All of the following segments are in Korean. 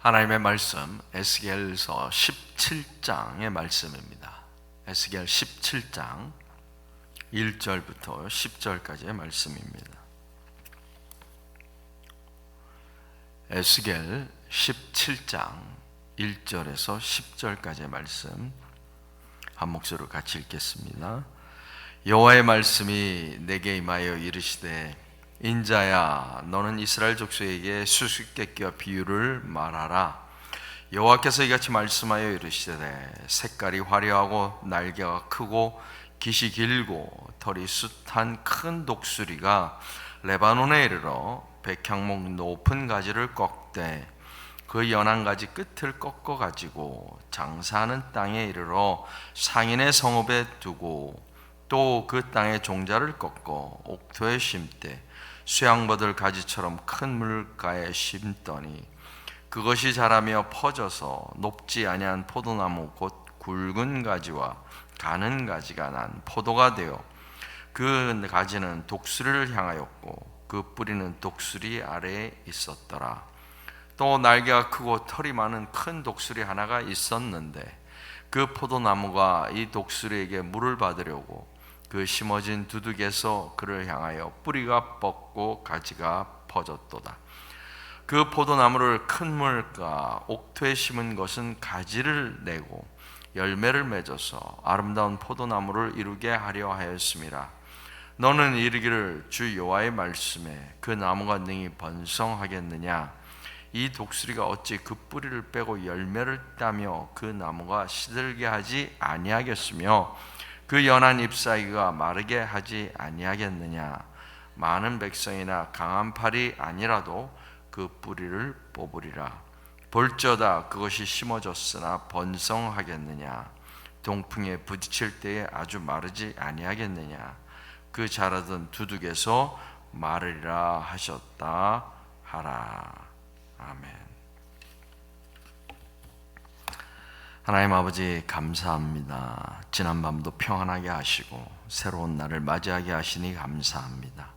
하나님의 말씀 에스겔서 17장의 말씀입니다. 에스겔 17장 1절부터 10절까지의 말씀입니다. 에스겔 17장 1절에서 10절까지의 말씀 한 목소리로 같이 읽겠습니다. 여호와의 말씀이 내게 임하여 이르시되 인자야 너는 이스라엘 족속에게 수수께끼와 비유를 말하라. 여호와께서 이같이 말씀하여 이르시되 색깔이 화려하고 날개가 크고 깃이 길고 털이 숱한 큰 독수리가 레바논에 이르러 백향목 높은 가지를 꺾되 그 연한 가지 끝을 꺾어 가지고 장사하는 땅에 이르러 상인의 성읍에 두고 또 그 땅의 종자를 꺾어 옥토에 심되 수양버들 가지처럼 큰 물가에 심더니 그것이 자라며 퍼져서 높지 아니한 포도나무 곧 굵은 가지와 가는 가지가 난 포도가 되어 그 가지는 독수리를 향하였고 그 뿌리는 독수리 아래에 있었더라. 또 날개가 크고 털이 많은 큰 독수리 하나가 있었는데 그 포도나무가 이 독수리에게 물을 받으려고 그 심어진 두둑에서 그를 향하여 뿌리가 뻗고 가지가 퍼졌도다. 그 포도나무를 큰 물가 옥토에 심은 것은 가지를 내고 열매를 맺어서 아름다운 포도나무를 이루게 하려 하였습니다. 너는 이르기를 주 여호와의 말씀에 그 나무가 능히 번성하겠느냐? 이 독수리가 어찌 그 뿌리를 빼고 열매를 따며 그 나무가 시들게 하지 아니하겠으며 그 연한 잎사귀가 마르게 하지 아니하겠느냐? 많은 백성이나 강한 팔이 아니라도 그 뿌리를 뽑으리라. 볼저다 그것이 심어졌으나 번성하겠느냐? 동풍에 부딪힐 때에 아주 마르지 아니하겠느냐? 그 자라던 두둑에서 마르리라 하셨다 하라. 아멘 하나님 아버지 감사합니다. 지난 밤도 평안하게 하시고 새로운 날을 맞이하게 하시니 감사합니다.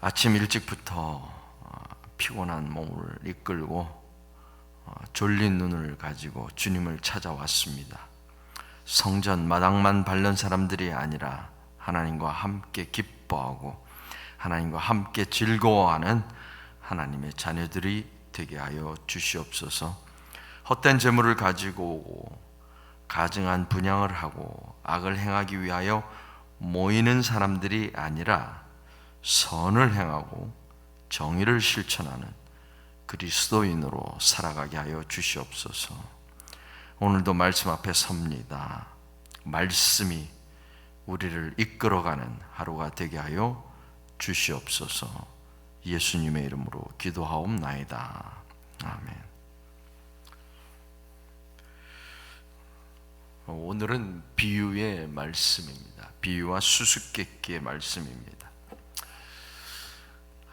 아침 일찍부터 어, 피곤한 몸을 이끌고 어, 졸린 눈을 가지고 주님을 찾아왔습니다. 성전 마당만 밟는 사람들이 아니라 하나님과 함께 기뻐하고 하나님과 함께 즐거워하는 하나님의 자녀들이 되게 하여 주시옵소서. 헛된 재물을 가지고 오고 가증한 분양을 하고 악을 행하기 위하여 모이는 사람들이 아니라 선을 행하고 정의를 실천하는 그리스도인으로 살아가게 하여 주시옵소서. 오늘도 말씀 앞에 섭니다. 말씀이 우리를 이끌어가는 하루가 되게 하여 주시옵소서. 예수님의 이름으로 기도하옵나이다. 아멘. 오늘은 비유의 말씀입니다. 비유와 수수께끼의 말씀입니다.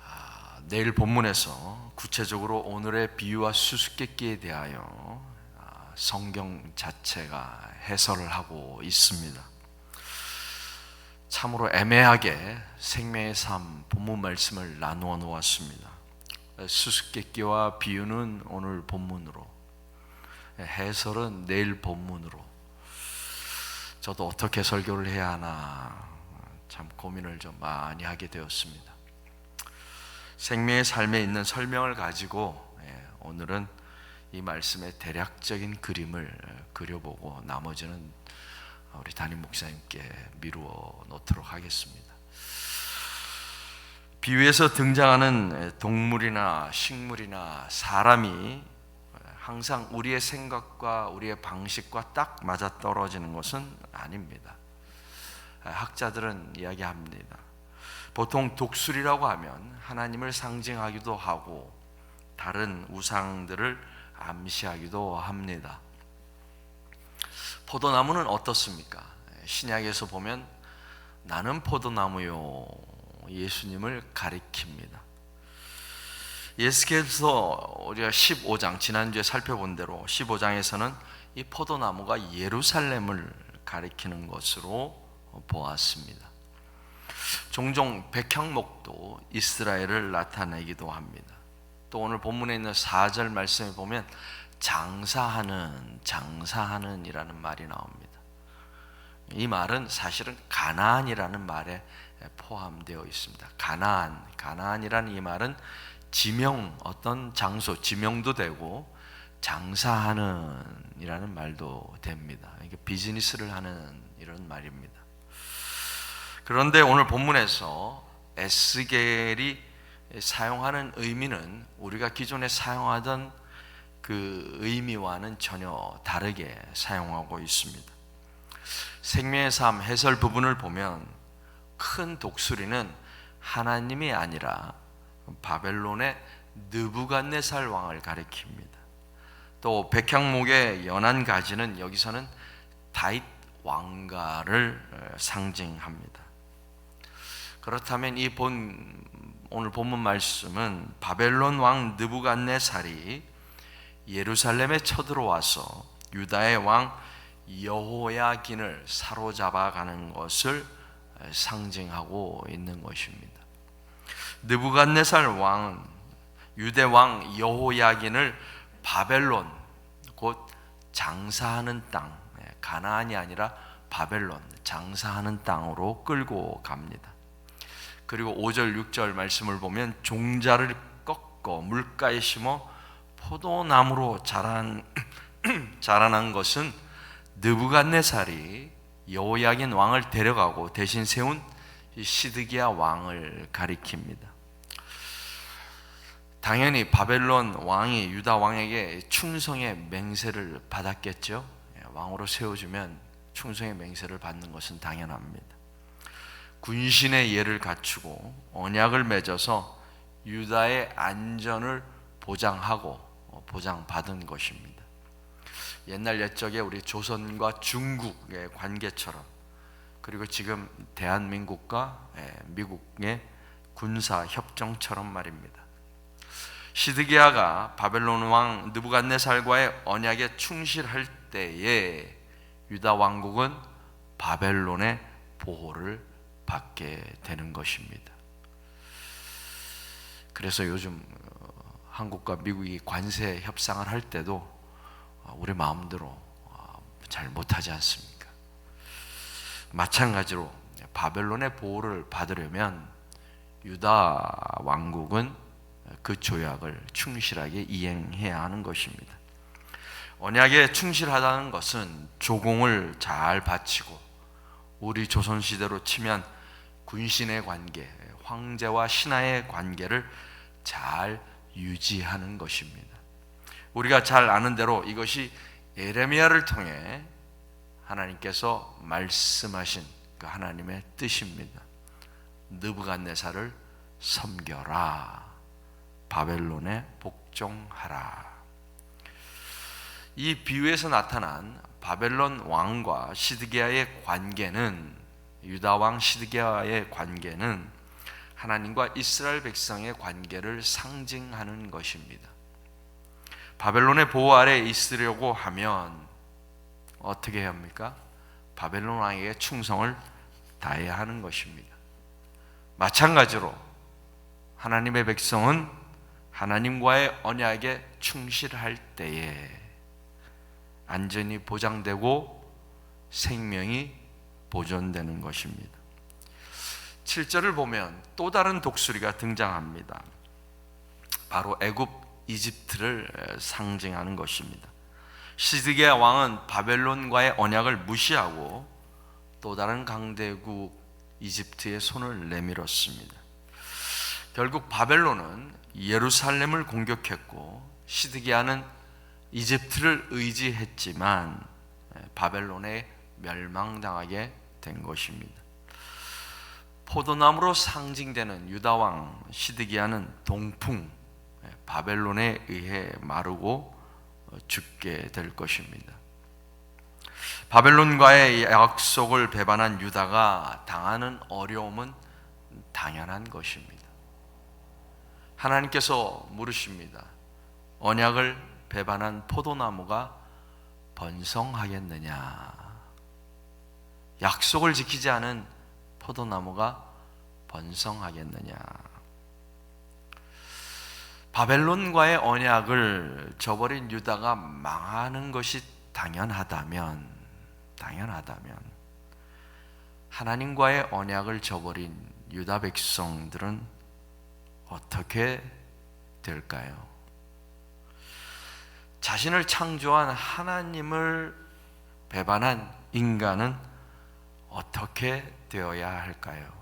아, 내일 본문에서 구체적으로 오늘의 비유와 수수께끼에 대하여 아, 성경 자체가 해설을 하고 있습니다. 참으로 애매하게 생명의 삶 본문 말씀을 나누어 놓았습니다. 수수께끼와 비유는 오늘 본문으로, 해설은 내일 본문으로 저도 어떻게 설교를 해야 하나 참 고민을 좀 많이 하게 되었습니다. 생명의 삶에 있는 설명을 가지고 예, 오늘은 이 말씀의 대략적인 그림을 그려보고 나머지는 우리 담임 목사님께 미루어 놓도록 하겠습니다. 비유에서 등장하는 동물이나 식물이나 사람이 항상 우리의 생각과 우리의 방식과 딱 맞아 떨어지는 것은 아닙니다. 학자들은 이야기합니다. 보통 독수리라고 하면 하나님을 상징하기도 하고 다른 우상들을 암시하기도 합니다. 포도나무는 어떻습니까? 신약에서 보면 나는 포도나무요 예수님을 가리킵니다. 예스겔서 우리가 15장 지난주에 살펴본 대로 15장에서는 이 포도나무가 예루살렘을 가리키는 것으로 보았습니다. 종종 백향목도 이스라엘을 나타내기도 합니다. 또 오늘 본문에 있는 4절 말씀에 보면 장사하는 장사하는이라는 말이 나옵니다. 이 말은 사실은 가나안이라는 말에 포함되어 있습니다. 가나안, 가나안이라는 이 말은 지명 어떤 장소 지명도 되고 장사하는이라는 말도 됩니다. 이게 비즈니스를 하는 이런 말입니다. 그런데 오늘 본문에서 에스겔이 사용하는 의미는 우리가 기존에 사용하던 그 의미와는 전혀 다르게 사용하고 있습니다. 생명의 삶 해설 부분을 보면 큰 독수리는 하나님이 아니라 바벨론의 느부갓네살 왕을 가리킵니다. 또 백향목의 연한 가지는 여기서는 다윗 왕가를 상징합니다. 그렇다면 이 본 오늘 본문 말씀은 바벨론 왕 느부갓네살이 예루살렘에 쳐들어와서 유다의 왕 여호야긴을 사로잡아 가는 것을 상징하고 있는 것입니다. 느부갓네살 왕은 유대 왕 여호야긴을 바벨론 곧 장사하는 땅 가나안이 아니라 바벨론 장사하는 땅으로 끌고 갑니다. 그리고 5절 6절 말씀을 보면 종자를 꺾어 물가에 심어 포도나무로 자란 자라난 것은 느부갓네살이 여호야긴 왕을 데려가고 대신 세운 시드기야 왕을 가리킵니다. 당연히 바벨론 왕이 유다 왕에게 충성의 맹세를 받았겠죠. 예, 왕으로 세워주면 충성의 맹세를 받는 것은 당연합니다. 군신의 예를 갖추고 언약을 맺어서 유다의 안전을 보장하고 어, 보장받은 것입니다. 옛날 옛적에 우리 조선과 중국의 관계처럼 그리고 지금 대한민국과 예, 미국의 군사 협정처럼 말입니다. 시드기야가 바벨론 왕 느부갓네살과의 언약에 충실할 때에 유다 왕국은 바벨론의 보호를 받게 되는 것입니다. 그래서 요즘 어, 한국과 미국이 관세 협상을 할 때도 어, 우리 마음대로 어, 잘 못하지 않습니까? 마찬가지로 바벨론의 보호를 받으려면 유다 왕국은 그 조약을 충실하게 이행해야 하는 것입니다. 언약에 충실하다는 것은 조공을 잘 바치고 우리 조선 시대로 치면 군신의 관계, 황제와 신하의 관계를 잘 유지하는 것입니다. 우리가 잘 아는 대로 이것이 에레미야를 통해 하나님께서 말씀하신 그 하나님의 뜻입니다. 느부갓네살을 섬겨라. 바벨론에 복종하라. 이 비유에서 나타난 바벨론 왕과 시드기야의 관계는 유다 왕 시드기야의 관계는 하나님과 이스라엘 백성의 관계를 상징하는 것입니다. 바벨론의 보호 아래 있으려고 하면 어떻게 해야 합니까? 바벨론 왕에게 충성을 다해야 하는 것입니다. 마찬가지로 하나님의 백성은 하나님과의 언약에 충실할 때에 안전이 보장되고 생명이 보존되는 것입니다. 7절을 보면 또 다른 독수리가 등장합니다. 바로 애굽 이집트를 상징하는 것입니다. 시드기야 왕은 바벨론과의 언약을 무시하고 또 다른 강대국 이집트의 손을 내밀었습니다. 결국 바벨론은 예루살렘을 공격했고 시드기야는 이집트를 의지했지만 바벨론에 멸망당하게 된 것입니다. 포도나무로 상징되는 유다 왕 시드기야는 동풍 바벨론에 의해 마르고 죽게 될 것입니다. 바벨론과의 약속을 배반한 유다가 당하는 어려움은 당연한 것입니다. 하나님께서 물으십니다. 언약을 배반한 포도나무가 번성하겠느냐? 약속을 지키지 않은 포도나무가 번성하겠느냐? 바벨론과의 언약을 저버린 유다가 망하는 것이 당연하다면 당연하다면 하나님과의 언약을 저버린 유다 백성들은 어떻게 될까요? 자신을 창조한 하나님을 배반한 인간은 어떻게 되어야 할까요?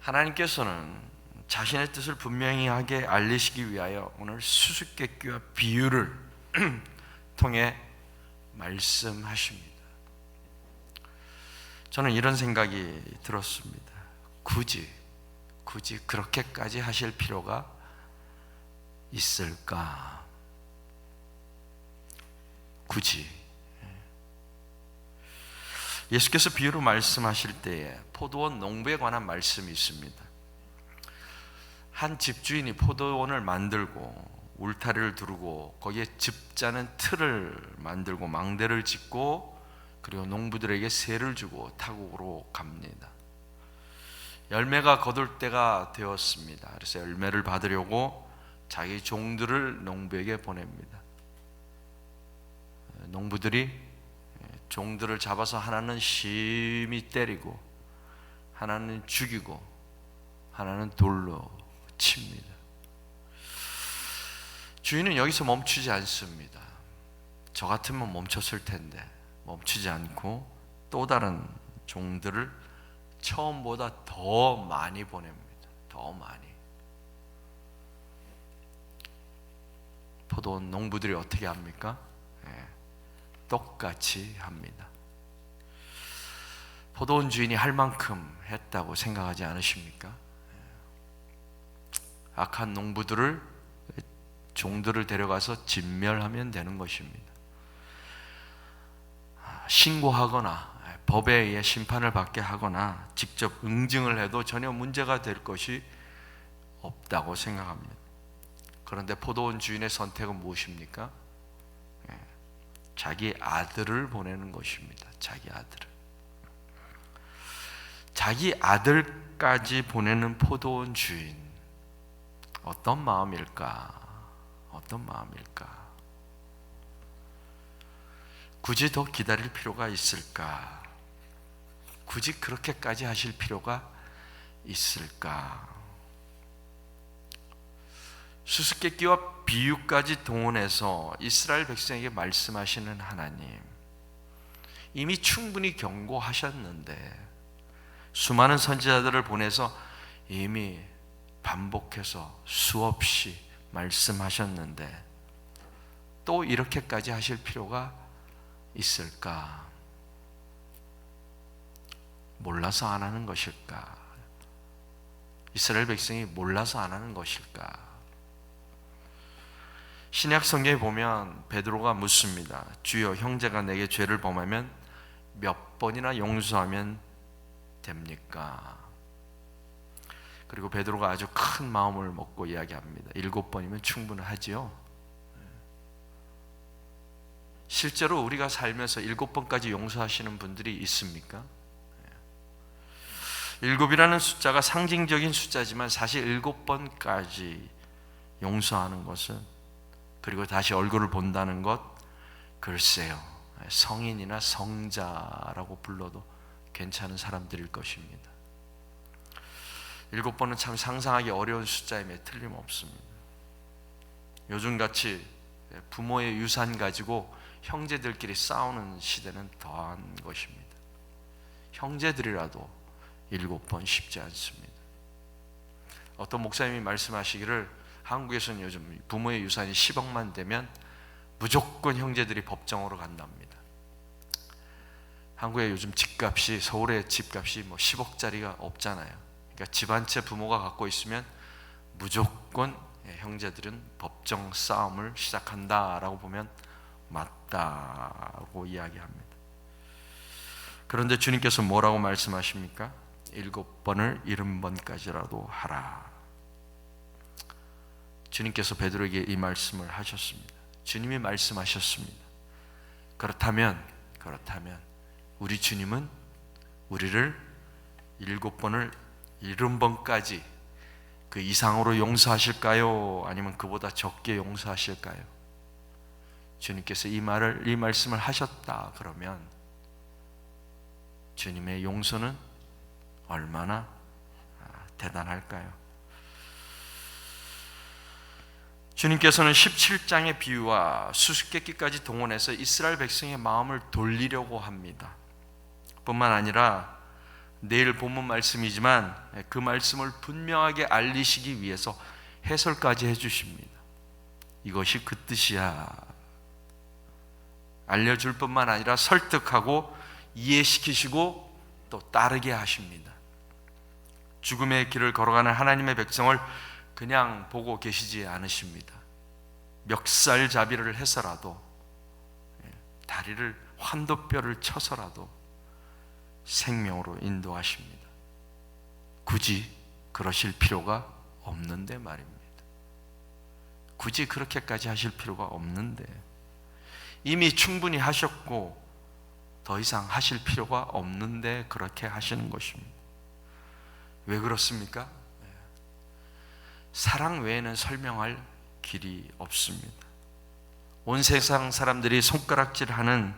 하나님께서는 자신의 뜻을 분명히 하게 알리시기 위하여 오늘 수수께끼와 비유를 통해 말씀하십니다. 저는 이런 생각이 들었습니다. 굳이, 굳이 그렇게까지 하실 필요가 있을까? 굳이. 예수께서 비유로 말씀하실 때에 포도원 농부에 관한 말씀이 있습니다. 한 집주인이 포도원을 만들고 울타리를 두르고 거기에 즙자는 틀을 만들고 망대를 짓고 그리고 농부들에게 세를 주고 타국으로 갑니다. 열매가 거둘 때가 되었습니다. 그래서 열매를 받으려고 자기 종들을 농부에게 보냅니다. 농부들이 종들을 잡아서 하나는 심히 때리고 하나는 죽이고 하나는 돌로 칩니다. 주인은 여기서 멈추지 않습니다. 저 같으면 멈췄을 텐데 멈추지 않고 또 다른 종들을 처음보다 더 많이 보냅니다. 더 많이. 포도원 농부들이 어떻게 합니까? 예, 똑같이 합니다. 포도원 주인이 할 만큼 했다고 생각하지 않으십니까? 예. 악한 농부들을 종들을 데려가서 진멸하면 되는 것입니다. 신고하거나 법에 의해 심판을 받게 하거나 직접 응징을 해도 전혀 문제가 될 것이 없다고 생각합니다. 그런데 포도원 주인의 선택은 무엇입니까? 예, 자기 아들을 보내는 것입니다. 자기 아들을. 자기 아들까지 보내는 포도원 주인. 어떤 마음일까? 어떤 마음일까? 굳이 더 기다릴 필요가 있을까? 굳이 그렇게까지 하실 필요가 있을까? 수수께끼와 비유까지 동원해서 이스라엘 백성에게 말씀하시는 하나님 이미 충분히 경고하셨는데 수많은 선지자들을 보내서 이미 반복해서 수없이 말씀하셨는데 또 이렇게까지 하실 필요가 있을까? 몰라서 안 하는 것일까? 이스라엘 백성이 몰라서 안 하는 것일까? 신약 성경에 보면 베드로가 묻습니다. 주여 형제가 내게 죄를 범하면 몇 번이나 용서하면 됩니까? 그리고 베드로가 아주 큰 마음을 먹고 이야기합니다. 일곱 번이면 충분하지요. 실제로 우리가 살면서 일곱 번까지 용서하시는 분들이 있습니까? 일곱이라는 숫자가 상징적인 숫자지만 사실 일곱 번까지 용서하는 것은 그리고 다시 얼굴을 본다는 것 글쎄요 성인이나 성자라고 불러도 괜찮은 사람들일 것입니다. 일곱 번은 참 상상하기 어려운 숫자임에 틀림없습니다. 요즘 같이 부모의 유산 가지고 형제들끼리 싸우는 시대는 더한 것입니다. 형제들이라도 일곱 번 쉽지 않습니다. 어떤 목사님이 말씀하시기를 한국에서는 요즘 부모의 유산이 10억만 되면 무조건 형제들이 법정으로 간답니다. 한국에 요즘 집값이 서울의 집값이 뭐 10억짜리가 없잖아요. 그러니까 집 한 채 부모가 갖고 있으면 무조건 형제들은 법정 싸움을 시작한다라고 보면 맞다고 이야기합니다. 그런데 주님께서 뭐라고 말씀하십니까? 일곱 번을 일흔 번까지라도 하라. 주님께서 베드로에게 이 말씀을 하셨습니다. 주님이 말씀하셨습니다. 그렇다면 그렇다면 우리 주님은 우리를 일곱 번을 일흔 번까지 그 이상으로 용서하실까요? 아니면 그보다 적게 용서하실까요? 주님께서 이 말을 이 말씀을 하셨다 그러면 주님의 용서는 얼마나 아, 대단할까요? 주님께서는 17장의 비유와 수수께끼까지 동원해서 이스라엘 백성의 마음을 돌리려고 합니다. 뿐만 아니라 내일 본문 말씀이지만 그 말씀을 분명하게 알리시기 위해서 해설까지 해주십니다. 이것이 그 뜻이야. 알려줄 뿐만 아니라 설득하고 이해시키시고 또 따르게 하십니다. 죽음의 길을 걸어가는 하나님의 백성을 그냥 보고 계시지 않으십니다. 멱살잡이를 해서라도 예, 다리를 환도뼈를 쳐서라도 생명으로 인도하십니다. 굳이 그러실 필요가 없는데 말입니다. 굳이 그렇게까지 하실 필요가 없는데 이미 충분히 하셨고 더 이상 하실 필요가 없는데 그렇게 하시는 것입니다. 왜 그렇습니까? 사랑 외에는 설명할 길이 없습니다. 온 세상 사람들이 손가락질하는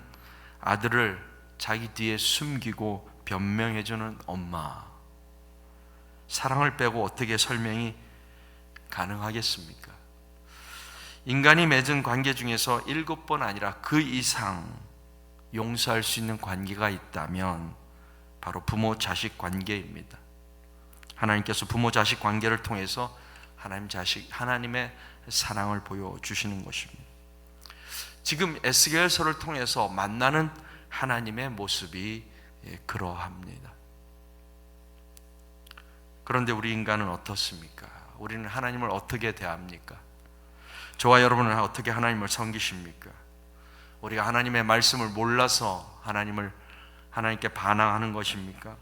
아들을 자기 뒤에 숨기고 변명해주는 엄마. 사랑을 빼고 어떻게 설명이 가능하겠습니까? 인간이 맺은 관계 중에서 일곱 번 아니라 그 이상 용서할 수 있는 관계가 있다면 바로 부모 자식 관계입니다. 하나님께서 부모 자식 관계를 통해서 하나님 자식 하나님의 사랑을 보여 주시는 것입니다. 지금 에스겔서를 통해서 만나는 하나님의 모습이 예, 그러합니다. 그런데 우리 인간은 어떻습니까? 우리는 하나님을 어떻게 대합니까? 저와 여러분은 어떻게 하나님을 섬기십니까? 우리가 하나님의 말씀을 몰라서 하나님을 하나님께 반항하는 것입니까?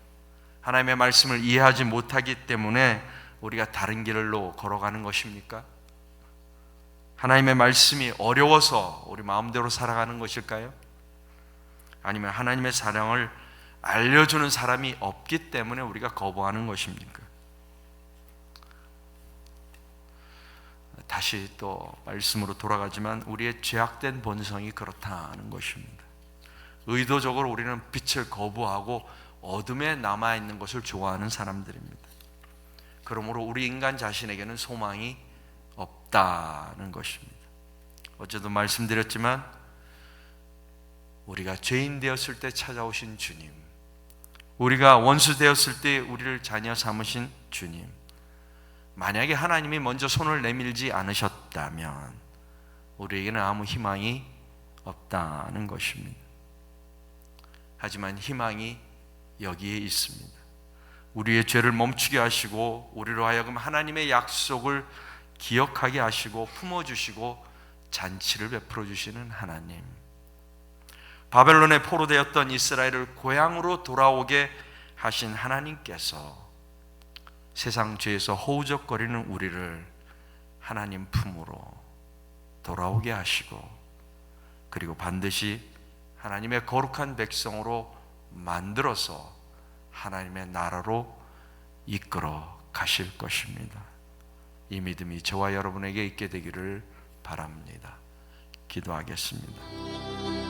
하나님의 말씀을 이해하지 못하기 때문에 우리가 다른 길로 걸어가는 것입니까? 하나님의 말씀이 어려워서 우리 마음대로 살아가는 것일까요? 아니면 하나님의 사랑을 알려주는 사람이 없기 때문에 우리가 거부하는 것입니까? 다시 또 말씀으로 돌아가지만 우리의 죄악된 본성이 그렇다는 것입니다. 의도적으로 우리는 빛을 거부하고 어둠에 남아 있는 것을 좋아하는 사람들입니다. 그러므로 우리 인간 자신에게는 소망이 없다는 것입니다. 어제도 말씀드렸지만 우리가 죄인 되었을 때 찾아오신 주님, 우리가 원수 되었을 때 우리를 자녀 삼으신 주님, 만약에 하나님이 먼저 손을 내밀지 않으셨다면 우리에게는 아무 희망이 없다는 것입니다. 하지만 희망이 여기에 있습니다. 우리의 죄를 멈추게 하시고 우리로 하여금 하나님의 약속을 기억하게 하시고 품어주시고 잔치를 베풀어 주시는 하나님. 바벨론에 포로되었던 이스라엘을 고향으로 돌아오게 하신 하나님께서 세상 죄에서 허우적거리는 우리를 하나님 품으로 돌아오게 하시고 그리고 반드시 하나님의 거룩한 백성으로 만들어서 하나님의 나라로 이끌어 가실 것입니다. 이 믿음이 저와 여러분에게 있게 되기를 바랍니다. 기도하겠습니다.